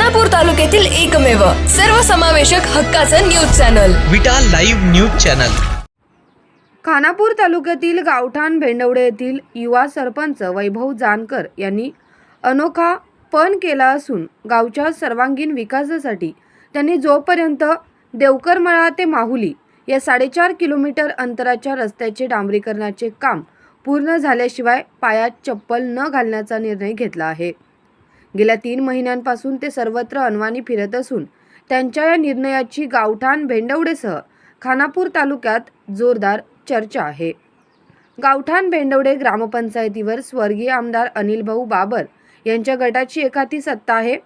खानापूर तालुक्यातील एकमेव सर्वसमावेशक हक्काचं news channel. Vita live news channel. Khanapur तालुक्यातील गावठाण भेंडवडे येथील युवा सरपंच वैभव जानकर यांनी अनोखा पण केला असून गावच्या सर्वांगीण विकासासाठी त्यांनी जोपर्यंत देवकरमळा ते माहुली या साडेचार किलोमीटर अंतराच्या रस्त्याचे डांबरीकरणाचे काम पूर्ण झाल्याशिवाय पायात चप्पल न घालण्याचा निर्णय घेतला आहे. गेल्या तीन महिन्यांपासून ते सर्वत्र अनवाणी फिरत असून त्यांच्या या निर्णयाची गावठाण भेंडवडेसह खानापूर तालुक्यात जोरदार चर्चा आहे. गावठाण भेंडवडे ग्रामपंचायतीवर स्वर्गीय आमदार अनिल भाऊ बाबर यांच्या गटाची एकाती सत्ता आहे.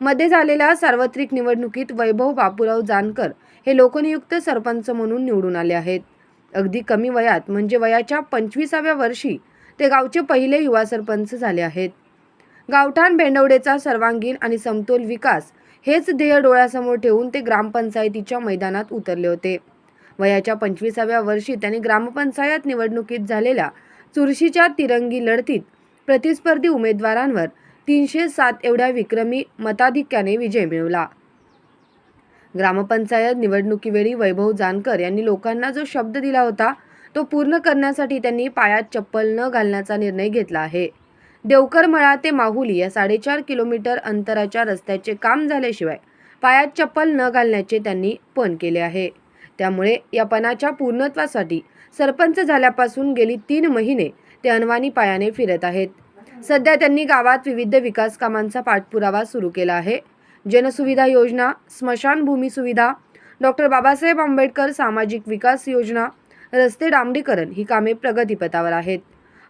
मध्ये झालेल्या सार्वत्रिक निवडणुकीत वैभव बापूराव जानकर हे लोकनियुक्त सरपंच म्हणून निवडून आले आहेत. अगदी कमी वयात म्हणजे वयाच्या पंचवीसाव्या वर्षी ते गावचे पहिले युवा सरपंच झाले आहेत. गावठाण भेंडवडेचा सर्वांगीण आणि समतोल विकास हेच ध्येय डोळ्यासमोर ठेवून ते ग्रामपंचायतीच्या मैदानात उतरले होते. वयाच्या पंचवीसाव्या वर्षी त्यांनी ग्रामपंचायत निवडणुकीत झालेल्या चुरशीच्या तिरंगी लढतीत प्रतिस्पर्धी उमेदवारांवर तीनशे सात एवढ्या विक्रमी मताधिक्याने विजय मिळवला. ग्रामपंचायत निवडणुकीवेळी वैभव जानकर यांनी लोकांना जो शब्द दिला होता तो पूर्ण करण्यासाठी त्यांनी पायात चप्पल न घालण्याचा निर्णय घेतला आहे. देवकरमळा ते माहुली या साडेचार किलोमीटर अंतराच्या रस्त्याचे काम झाल्याशिवाय पायात चप्पल न घालण्याचे त्यांनी पण केले आहे. त्यामुळे या पणाच्या पूर्णत्वासाठी सरपंच झाल्यापासून गेली तीन महिने ते अनवानी पायाने फिरत आहेत. सध्या त्यांनी गावात विविध विकास कामांचा पाठपुरावा सुरू केला आहे. जनसुविधा योजना स्मशानभूमी सुविधा डॉक्टर बाबासाहेब आंबेडकर सामाजिक विकास योजना रस्ते डांबरीकरण ही कामे प्रगतीपथावर आहेत.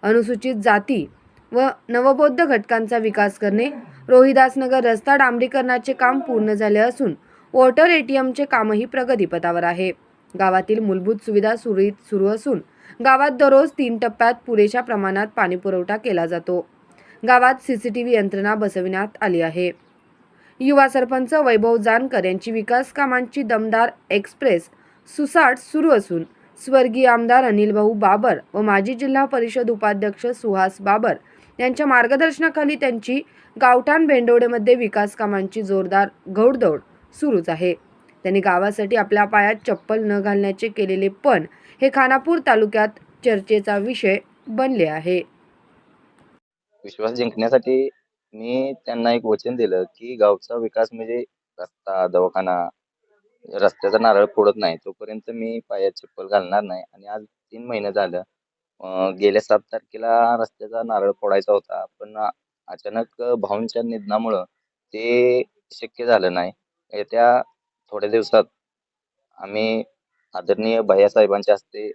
अनुसूचित जाती व नवबौद्ध घटकांचा विकास करणे रोहिदासनगर रस्ता डांबरीकरणाचे काम पूर्ण झाले असून वॉटर एटीएमचे कामही प्रगतीपथावर आहे. गावातील मूलभूत सुविधा सुरळीत सुरू असून गावात दररोज तीन टप्प्यात पुरेशा प्रमाणात पाणीपुरवठा केला जातो. गावात सीसीटीव्ही यंत्रणा बसविण्यात आली आहे. युवा सरपंच वैभव जानकर यांची विकास कामांची दमदार एक्सप्रेस सुसाट सुरू असून स्वर्गीय आमदार अनिल भाऊ बाबर व माजी जिल्हा परिषद उपाध्यक्ष सुहास बाबर यांच्या मार्गदर्शनाखाली त्यांची गावठाण भेंडवडेमध्ये विकास कामांची जोरदार घौडदौड सुरूच आहे. त्यांनी गावासाठी आपल्या पायात चप्पल न घालण्याचे केलेले पण हे खानापूर तालुक्यात चर्चेचा विषय बनले आहे. विश्वास जिंकण्यासाठी मी त्यांना एक वचन दिलं की गावचा विकास म्हणजे रस्ता दवाखाना रस्त्याचा नारळ फोडत नाही. तोपर्यंत मी पायात चप्पल घालणार नाही. आणि आज तीन महिने झालं गेल्या सात तारखेला रस्त्याचा नारळ फोडायचा होता पण अचानक भाऊंच्या निधनामुळं ते शक्य झालं नाही. येत्या थोड्या दिवसात आम्ही आदरणीय भैयासाहेबांच्या हस्ते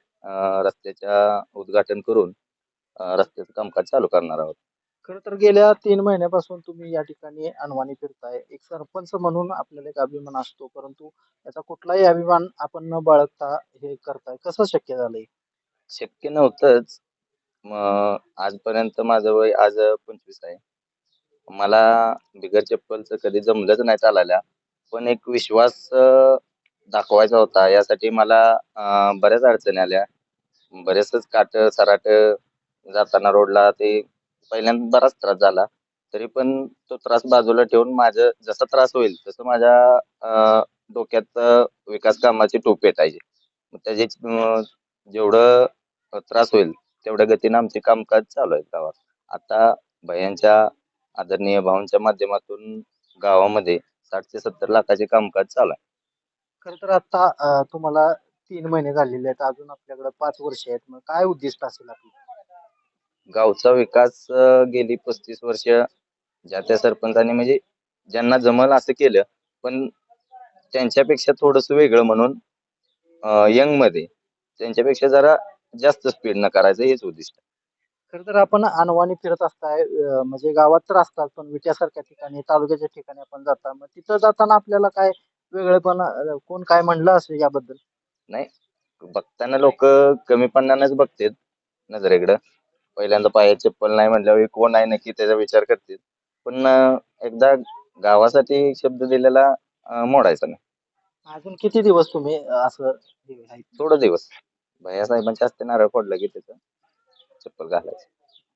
रस्त्याच्या उद्घाटन करून रस्त्याचं कामकाज चालू करणार आहोत. खरं तर गेल्या तीन महिन्यापासून तुम्ही या ठिकाणी अनवाणी फिरताय. एक सरपंच म्हणून आपल्याला एक अभिमान असतो परंतु याचा कुठलाही अभिमान आपण न बाळगता हे करताय. कसं शक्य झालंय? शक्य नव्हतंच. मग आजपर्यंत माझं वय आज पंचवीस आहे. मला बिगर चप्पलचं कधी जमलंच नाही चालायला. पण एक विश्वास दाखवायचा होता. यासाठी मला बऱ्याच अडचणी आल्या. बरेचच काट सराट जाताना रोडला ते पहिल्यांदा बराच त्रास झाला. तरी पण तो त्रास बाजूला ठेवून माझं जसा त्रास होईल तसं माझ्या डोक्यात विकास कामाची टोपी पेटायची त्याचे त्याची जेवढं त्रास होईल. तेवढ्या गतीनं आमचे कामकाज चालू आहे गावात. आता भयांच्या आदरणीय भावांच्या माध्यमातून गावामध्ये साठ ते सत्तर लाखाचे कामकाज चालू आहे. खरं तर आता अं, तुम्हाला तीन महिने झालेले आहेत. अजून आपल्याकडे पाच वर्ष आहेत. मग काय उद्दिष्ट असेल आपलं? गावचा विकास अं, गेली पस्तीस वर्ष ज्या त्या सरपंचाने म्हणजे ज्यांना जमल असं केलं पण त्यांच्यापेक्षा थोडस वेगळं म्हणून यंगमध्ये त्यांच्यापेक्षा जरा जास्त स्पीड न करायचं हेच उद्दिष्ट. खरं तर आपण अनवाणी फिरत असताय अं, म्हणजे गावात तर असतात पण विट्यासारख्या ठिकाणी तालुक्याच्या ठिकाणी आपण जाता. मग तिथं जाताना आपल्याला काय वेगळेपण अं, कोण काय म्हणलं असेल याबद्दल? नाही. बघताना लोक कमीपणानेच बघतात नजरेकडं. पहिल्यांदा पायात चप्पल नाही म्हटल्यावर हे कोण आहे नक्की त्याचा विचार करतात पण अं, एकदा गावासाठी शब्द दिलेला अं, मोडायचा नाही. अजून किती दिवस तुम्ही अं, असं हे? थोडं दिवस. भैया साहेबांच्या हस्ते नारळ फोडलं की त्याचं चप्पल घालायचं.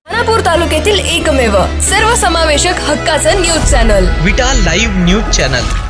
खानापूर तालुक्यातील एकमेव सर्वसमावेशक हक्काचं news channel. Vita live news channel.